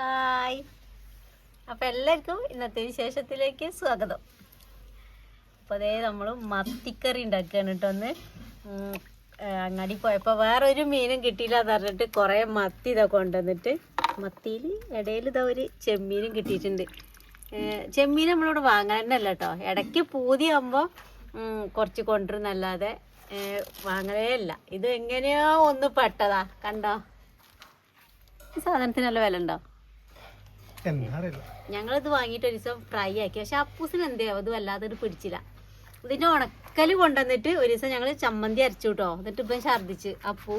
Hi. അപ്പം എല്ലാവർക്കും ഇന്നത്തെ വിശേഷത്തിലേക്ക് സ്വാഗതം. അപ്പോൾ അതേ നമ്മൾ മത്തിക്കറി ഉണ്ടാക്കുകയാണ് കേട്ടോ ഒന്ന് അങ്ങാടി പോയപ്പോൾ വേറൊരു മീനും കിട്ടിയില്ല എന്ന് പറഞ്ഞിട്ട് കുറേ മത്തി ഇതൊക്കെ കൊണ്ടുവന്നിട്ട്. മത്തിയിൽ ഇടയിൽ ഇതാ ഒരു ചെമ്മീനും കിട്ടിയിട്ടുണ്ട്. ചെമ്മീൻ നമ്മളിവിടെ വാങ്ങാനല്ല കേട്ടോ. ഇടയ്ക്ക് പൂതിയാകുമ്പോൾ കുറച്ച് കൊണ്ടുവരുന്നല്ലാതെ വാങ്ങലേ അല്ല ഇത് എങ്ങനെയോ ഒന്ന് പെട്ടതാ. കണ്ടോ? ഈ സാധനത്തിന് നല്ല വില ഉണ്ടോ? ഞങ്ങളിത് വാങ്ങിയിട്ട് ഒരു ദിവസം ഫ്രൈ ആക്കി. പക്ഷെ അപ്പൂസിന് എന്തെയോ അത് വല്ലാതെ ഒരു പിടിച്ചില്ല. ഇതിന്റെ ഉണക്കൽ കൊണ്ടുവന്നിട്ട് ഒരു ദിവസം ഞങ്ങൾ ചമ്മന്തി അരച്ചു കേട്ടോ എന്നിട്ട് ഇപ്പം ഛർദിച്ച് അപ്പൂ.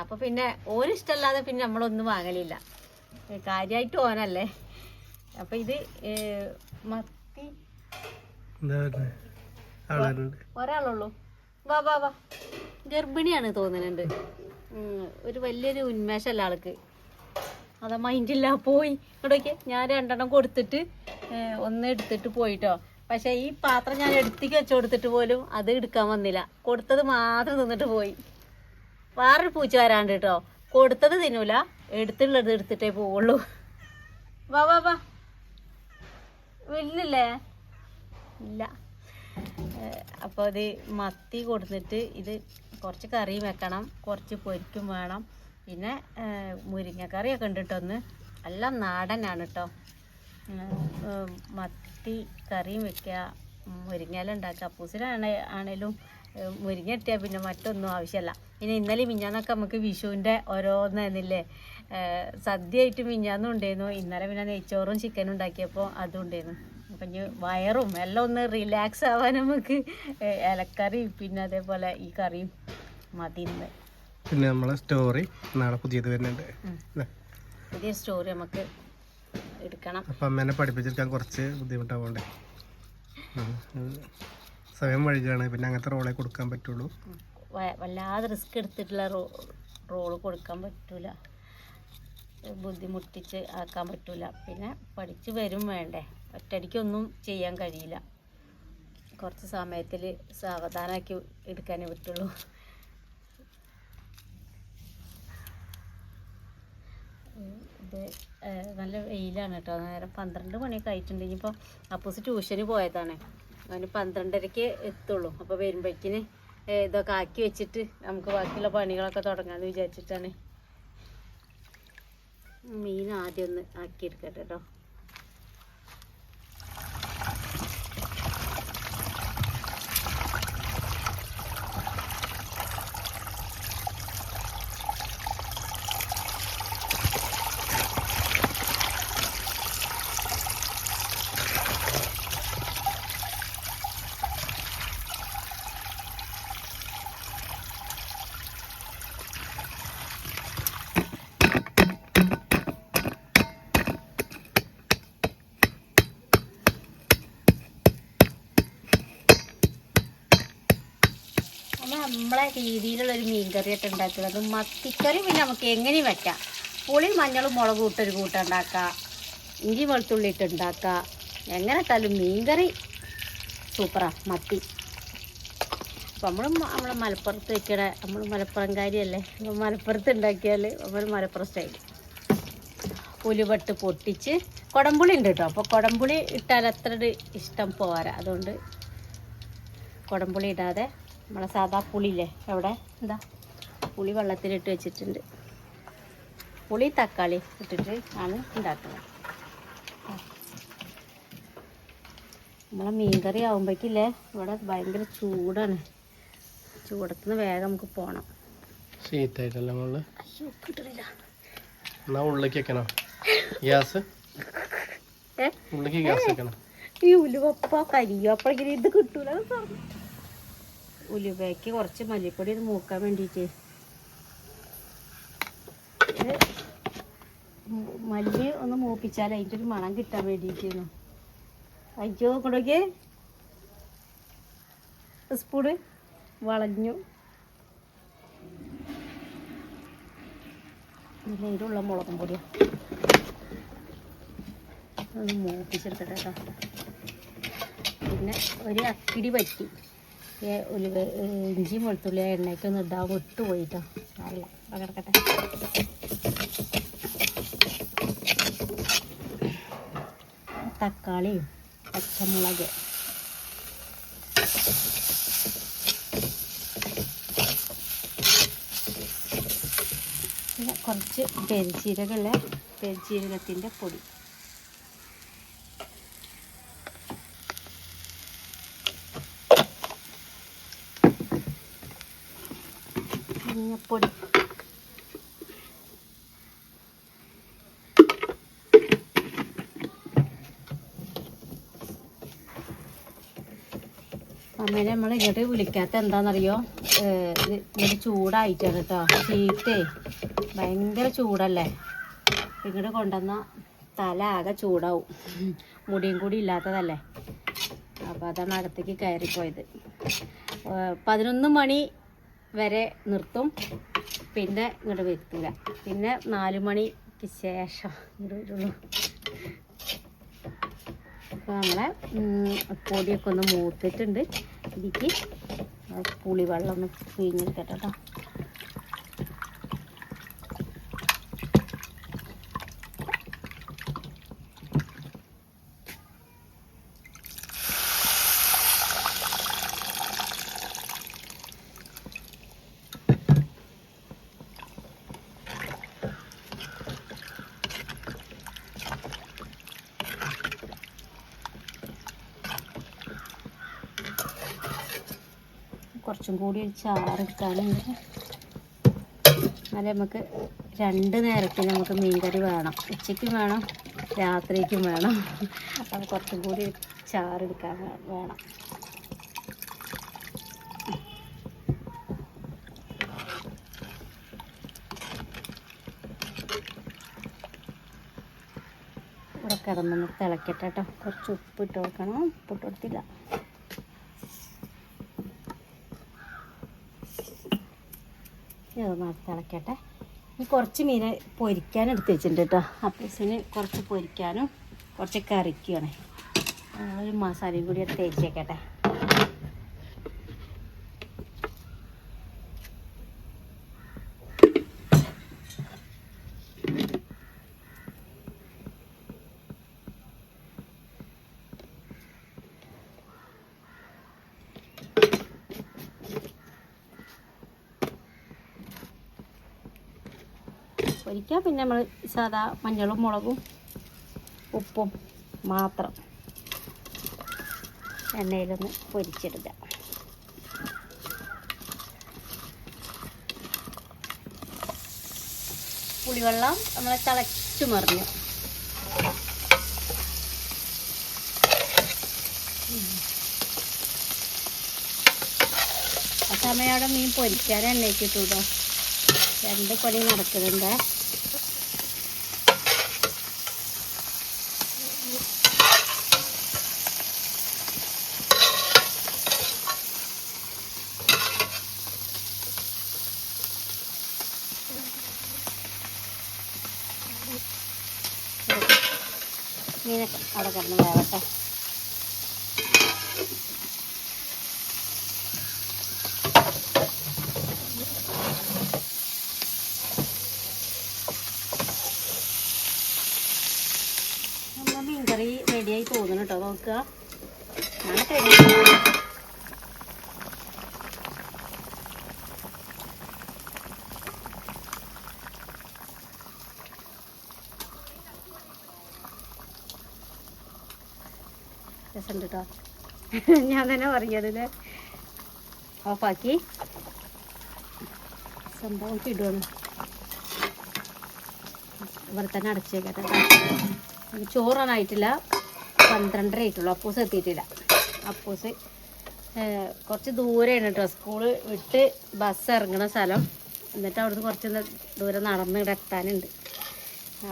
അപ്പൊ പിന്നെ ഓരിഷ്ടല്ലാതെ പിന്നെ നമ്മളൊന്നും വാങ്ങലില്ല. കാര്യമായിട്ട് ഓനല്ലേ. അപ്പൊ ഇത് മത്തി. ഒരാളുള്ളൂ. വാ വാ വാ. ഗർഭിണിയാണ് തോന്നുന്നുണ്ട്. ഒരു വലിയൊരു ഉന്മേഷമല്ല ആൾക്ക്. അതാ മൈൻഡില്ല പോയി. ഇവിടേക്ക് ഞാൻ രണ്ടെണ്ണം കൊടുത്തിട്ട് ഒന്ന് എടുത്തിട്ട് പോയിട്ടോ. പക്ഷെ ഈ പാത്രം ഞാൻ എടുത്തേക്ക് വെച്ച് കൊടുത്തിട്ട് പോലും അത് എടുക്കാൻ വന്നില്ല. കൊടുത്തത് മാത്രം തിന്നിട്ട് പോയി. വേറൊരു പൂച്ച വരാണ്ട് കേട്ടോ. കൊടുത്തത് തിന്നൂല എടുത്തുള്ളത് എടുത്തിട്ടേ പോവുള്ളൂ. വാ വാ വാ. ഇല്ലല്ലേ ഇല്ല. അപ്പോൾ ഇത് മത്തി കൊടുത്തിട്ട് ഇത് കുറച്ച് കറി വെക്കണം കുറച്ച് പൊരിക്കും വേണം. പിന്നെ മുരിങ്ങക്കറി മുരിങ്ങക്കറിയൊക്കെ ഉണ്ട് കേട്ടോ ഒന്ന് എല്ലാം നാടനാണ് കേട്ടോ മത്തി കറിയും വെക്കുക മുരിങ്ങയില ഉണ്ടാക്കുക അപ്പൂസിനാണ് ആണേലും മുരിങ്ങ ഇട്ടിയാൽ പിന്നെ മറ്റൊന്നും ആവശ്യമല്ല പിന്നെ ഇന്നലെ മിഞ്ഞാന്നൊക്കെ നമുക്ക് വിഷുവിന്റെ ഓരോന്നായിരുന്നില്ലേ? സദ്യ സദ്യയായിട്ട് മിഞ്ഞാന്നും ഉണ്ടായിരുന്നു. ഇന്നലെ പിന്നെ നെയ്ച്ചോറും ചിക്കനും ഉണ്ടാക്കിയപ്പോൾ അതും ഉണ്ടായിരുന്നു. അപ്പം ഇനി വയറും എല്ലാം ഒന്ന് റിലാക്സ് ആവാൻ നമുക്ക് ഇലക്കറിയും പിന്നെ അതേപോലെ ഈ കറിയും മതി പിന്നെ നമ്മളെ സ്റ്റോറി നാളെ പുതിയത് വരുന്നുണ്ട്? പുതിയ സ്റ്റോറി നമുക്ക് എടുക്കണം. അപ്പം അമ്മേനെ പഠിപ്പിച്ചെടുക്കാൻ കുറച്ച് ബുദ്ധിമുട്ടാവണ്ടേ. സമയം വഴുകയാണ് പിന്നെ അങ്ങനത്തെ റോളെ കൊടുക്കാൻ പറ്റുള്ളൂ. വല്ലാതെ റിസ്ക് എടുത്തിട്ടുള്ള റോ റോൾ കൊടുക്കാൻ പറ്റൂല. ബുദ്ധിമുട്ടിച്ച് ആക്കാൻ പറ്റൂല. പിന്നെ പഠിച്ച് വരും വേണ്ടേ. ഒറ്റയടിക്കൊന്നും ചെയ്യാൻ കഴിയില്ല. കുറച്ച് സമയത്തിൽ സാവധാനമാക്കി എടുക്കാനേ പറ്റുള്ളൂ. ഇത് നല്ല വെയിലാണ് കേട്ടോ നേരം പന്ത്രണ്ട് മണിയൊക്കെ ആയിട്ടുണ്ട്. ഇനിയിപ്പോൾ അപ്പൂസ് ട്യൂഷന് പോയതാണ്. അവന് പന്ത്രണ്ടരയ്ക്ക് എത്തുള്ളൂ. അപ്പോൾ വരുമ്പോഴേക്കിന് ഇതൊക്കെ ആക്കി വെച്ചിട്ട് നമുക്ക് ബാക്കിയുള്ള പണികളൊക്കെ തുടങ്ങാമെന്ന് വിചാരിച്ചിട്ടാണ്. മീൻ ആദ്യം ഒന്ന് ആക്കിയെടുക്കട്ടെ കേട്ടോ നമ്മൾ നമ്മളെ രീതിയിലുള്ള ഒരു മീൻ കറിയൊക്കെ ഉണ്ടാക്കുന്നത് മത്തിക്കറി പിന്നെ നമുക്ക് എങ്ങനെയും വയ്ക്കാം പുളി മഞ്ഞളും മുളക് ഇട്ടൊരു കൂട്ടം ഉണ്ടാക്കാം ഇഞ്ചി വെളുത്തുള്ളി ഇട്ട് ഉണ്ടാക്കാം എങ്ങനെ ഇട്ടാലും മീൻ കറി സൂപ്പറാ മത്തി. അപ്പം നമ്മൾ നമ്മളെ മലപ്പുറത്ത് വെക്കണ നമ്മൾ മലപ്പുറംകാരിയല്ലേ? അപ്പം മലപ്പുറത്ത് ഉണ്ടാക്കിയാൽ നമ്മൾ മലപ്പുറം സ്റ്റൈൽ ഉലുവട്ട് പൊട്ടിച്ച് കുടംപുളി ഉണ്ട് കേട്ടോ. അപ്പോൾ കുടംപുളി ഇട്ടാൽ അത്ര ഇഷ്ടം പോരാ. അതുകൊണ്ട് കുടംപുളി ഇടാതെ നമ്മളെ സാധാ പുളിയില്ലേ? എവിടെ? എന്താ പുളി വെള്ളത്തിലിട്ട് വെച്ചിട്ടുണ്ട്. പുളി തക്കാളി ഇട്ടിട്ട് ആണ് ഉണ്ടാക്കുന്നത്. നമ്മളെ മീൻകറി ആകുമ്പോഴേക്കില്ലേ ഇവിടെ ഭയങ്കര ചൂടാണ്. ചൂടത്തുനിന്ന് വേഗം നമുക്ക് പോകണം ഷീറ്റായിട്ടല്ല നമ്മൾ അയ്യോ കിട്ടണില്ല. എന്നാ ഉള്ളിലേക്ക് വെക്കണം. ഗ്യാസ്? ഏ? ഉള്ളിലേക്ക് ഗ്യാസ് വെക്കണം. ഈ ഉലുവപ്പ കരിയോ ഇങ്ങനെ ഇത് കിട്ടൂല. ഉലുവയ്ക്ക് കുറച്ച് മല്ലിപ്പൊടി ഇത് മൂക്കാൻ വേണ്ടിയിട്ട്. മല്ലി ഒന്ന് മൂപ്പിച്ചാൽ അതിന്റെ ഒരു മണം കിട്ടാൻ വേണ്ടിയിട്ടായിരുന്നു അയ്യോ കൊണ്ടോക്കെ സ്പൂണ് വളഞ്ഞു. ഇതിലുള്ള മുളകും പൊടിയാണ് ഒന്ന് മൂപ്പിച്ചെടുക്കട്ടെ കേട്ടോ. പിന്നെ ഒരു അക്കിടി പറ്റി. പക്ഷേ ഒരു ഇഞ്ചിയും വെളുത്തുള്ളി എണ്ണയ്ക്കൊന്നും ഇടാൻ വിട്ടുപോയിട്ടോ അല്ല കിടക്കട്ടെ തക്കാളി പച്ചമുളക്. പിന്നെ കുറച്ച് പെരിഞ്ചീരകമല്ലേ പെരിഞ്ചീരകത്തിന്റെ പൊടി. മഞ്ഞപ്പൊടി അമ്മേനെ നമ്മൾ ഇങ്ങോട്ട് വിളിക്കാത്ത എന്താണെന്നറിയോ ഇങ്ങോട്ട് ചൂടായിട്ടാണ് കേട്ടോ ചീത്തേ ഭയങ്കര ചൂടല്ലേ? ഇങ്ങോട്ട് കൊണ്ടുവന്ന തല ആകെ ചൂടാവും. മുടിയും കൂടി ഇല്ലാത്തതല്ലേ? അപ്പോൾ അതാണ് അടുത്തേക്ക് കയറിപ്പോയത്. പതിനൊന്ന് മണി വരെ നിർത്തും. പിന്നെ ഇങ്ങോട്ട് വരുത്തില്ല പിന്നെ നാല് മണിക്ക് ശേഷം അപ്പോൾ നമ്മളെ പൊടിയൊക്കെ ഒന്ന് മൂത്തിട്ടുണ്ട്. ഇതിക്ക് പുളിവെള്ളം ഒന്ന് പിഴിഞ്ഞെടുക്കട്ടെ കേട്ടോ. കുറച്ചും കൂടി ഒരു ചാറിട്ടാണെങ്കിൽ എന്നാലേ നമുക്ക് രണ്ട് നേരത്തിന് നമുക്ക് മീൻകറി വേണം. ഉച്ചയ്ക്കും വേണം രാത്രിക്കും വേണം. അപ്പോൾ കുറച്ചും കൂടി ചാറെടുക്കാൻ വേണം. ഇവിടെ കിടന്നൊന്ന് തിളക്കട്ടെ കേട്ടോ. കുറച്ച് ഉപ്പ് ഇട്ട് കൊടുക്കണം. ഉപ്പ് ഇട്ട് കൊടുത്തില്ല. ഇനി അതൊന്ന് അടുത്ത് തിളക്കട്ടെ ഇനി കുറച്ച് മീൻ പൊരിക്കാൻ എടുത്ത് വെച്ചിട്ടുണ്ട് കേട്ടോ. അപ്പൂസിന് കുറച്ച് പൊരിക്കാനും കുറച്ച് കറിക്കുകയാണ് ഒരു മസാലയും കൂടി തേച്ചേക്കട്ടെ പൊരിക്കാൻ പിന്നെ നമ്മൾ സാധാ മഞ്ഞളും മുളകും ഉപ്പും മാത്രം എണ്ണയിലൊന്ന് പൊരിച്ചെടുക്കുക പുളിവെള്ളം നമ്മൾ തിളച്ചു മറിഞ്ഞു. ആ സമയം അവിടെ മീൻ പൊരിക്കാൻ എണ്ണയ്ക്കിട്ടു കേട്ടോ രണ്ട് പണി നടക്കുന്നുണ്ട്. മീനൊക്കെ അവിടെ കിടന്ന് വേവട്ടെ. മീൻകറി റെഡിയായി തോന്നുന്നു കേട്ടോ. നോക്കുക. ഞാൻ രസമുണ്ട് കേട്ടോ ഞാൻ തന്നെ പറഞ്ഞതിൽ ഓഫാക്കി. സംഭവം ഇടുവാണ് ഇവിടെ തന്നെ അടച്ചേക്കട്ടെ ചോറാനായിട്ടില്ല പന്ത്രണ്ടര ആയിട്ടുള്ളൂ. അപ്പൂസ് എത്തിയിട്ടില്ല. അപ്പൂസ് കുറച്ച് ദൂരെയാണ് കേട്ടോ സ്കൂൾ വിട്ട് ബസ് ഇറങ്ങുന്ന സ്ഥലം. എന്നിട്ട് അവിടുന്ന് കുറച്ച് ദൂരെ നടന്ന് ഇവിടെ എത്താനുണ്ട്.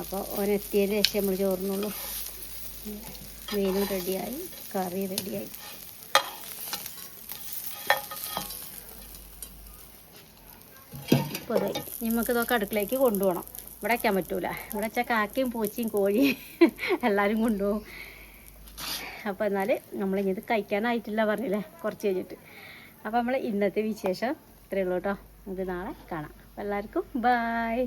അപ്പോൾ ഓൻ എത്തിയതിന് ശേഷം നമ്മൾ ചോറിനുള്ളൂ മീനും റെഡിയായി കറി റെഡിയായി. ഇപ്പോൾ ഇത് നമുക്ക് ഇതൊക്കെ അടുക്കളയ്ക്ക് കൊണ്ടുപോകണം ഇവിടെ വയ്ക്കാൻ പറ്റൂല. ഇവിടെ വെച്ചാൽ കാക്കയും പൂച്ചയും കോഴിയും എല്ലാവരും കൊണ്ടുപോകും. അപ്പോൾ എന്നാൽ നമ്മളിത് കഴിക്കാനായിട്ടില്ല പറഞ്ഞില്ലേ കുറച്ച് കഴിഞ്ഞിട്ട്. അപ്പോൾ നമ്മൾ ഇന്നത്തെ വിശേഷം ഇത്രയേ ഉള്ളൂ കേട്ടോ. നമുക്ക് നാളെ കാണാം. അപ്പോൾ എല്ലാവർക്കും ബായ്